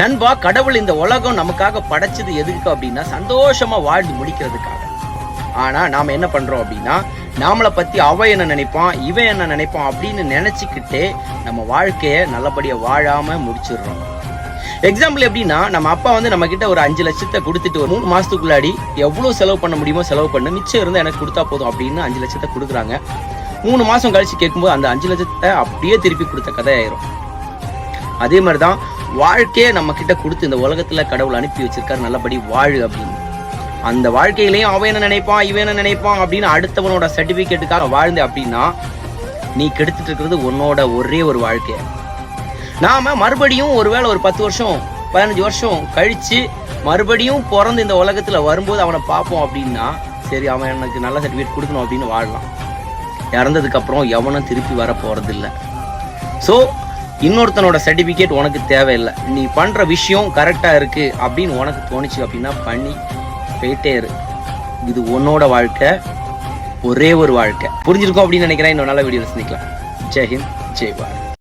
நண்பா கடவுள் இந்த உலகம் நமக்காக படைச்சது எதுக்கு அப்படின்னா சந்தோஷமா வாழ்ந்து முடிக்கிறதுக்காக. ஆனா நாம என்ன பண்றோம் அப்படின்னா நாமளை பத்தி அவ என்ன நினைப்பான் இவன் என்ன நினைப்பான் அப்படின்னு நினைச்சுக்கிட்டே நம்ம வாழ்க்கைய நல்லபடியா வாழாம முடிச்சிடுறோம். எக்ஸாம்பிள் எப்படின்னா நம்ம அப்பா வந்து நம்ம கிட்ட ஒரு அஞ்சு லட்சத்தை கொடுத்துட்டு ஒரு மூணு மாசத்துக்குள்ளாடி எவ்வளவு செலவு பண்ண முடியுமோ செலவு பண்ணு மிச்சம் இருந்தால் எனக்கு கொடுத்தா போதும் அப்படின்னு அஞ்சு லட்சத்தை கொடுக்குறாங்க. மூணு மாசம் கழிச்சு கேட்கும்போது அந்த அஞ்சு லட்சத்தை அப்படியே திருப்பி கொடுத்த கதை ஆயிரும் அதே மாதிரி தான் வாழ்க்கையை நம்ம கிட்ட கொடுத்து இந்த உலகத்துல கடவுள் அனுப்பி வச்சிருக்காரு நல்லபடி வாழு அப்படின்னு. அந்த வாழ்க்கையிலையும் அவன் என்ன நினைப்பான் இவன் என்ன நினைப்பான் அப்படின்னு அடுத்தவனோட சர்டிபிகேட்டுக்காக வாழ்ந்த அப்படின்னா நீ கெடுத்துட்டு இருக்கிறது உன்னோட ஒரே ஒரு வாழ்க்கை. நாம மறுபடியும் ஒருவேளை ஒரு பத்து வருஷம் பதினஞ்சு வருஷம் கழிச்சு மறுபடியும் பிறந்து இந்த உலகத்துல வரும்போது அவனை பார்ப்போம் அப்படின்னா சரி அவன் எனக்கு நல்ல சர்டிஃபிகேட் கொடுக்கணும் அப்படின்னு வாழலாம். இறந்ததுக்கு அப்புறம் எவனும் திருப்பி வர போறதில்லை ஸோ இன்னொருத்தனோட சர்டிஃபிகேட் உனக்கு தேவையில்லை. நீ பண்ணுற விஷயம் கரெக்டாக இருக்குது அப்படின்னு உனக்கு தோணுச்சு அப்படின்னா பண்ணி போயிட்டே இரு. இது உன்னோட வாழ்க்கை. ஒரே ஒரு வாழ்க்கை. புரிஞ்சிருக்கும் அப்படின்னு நினைக்கிறேன். இன்னும் நல்ல வீடியோவில் சந்திக்கலாம். ஜெய்ஹிந்த் ஜெய் பாரத்.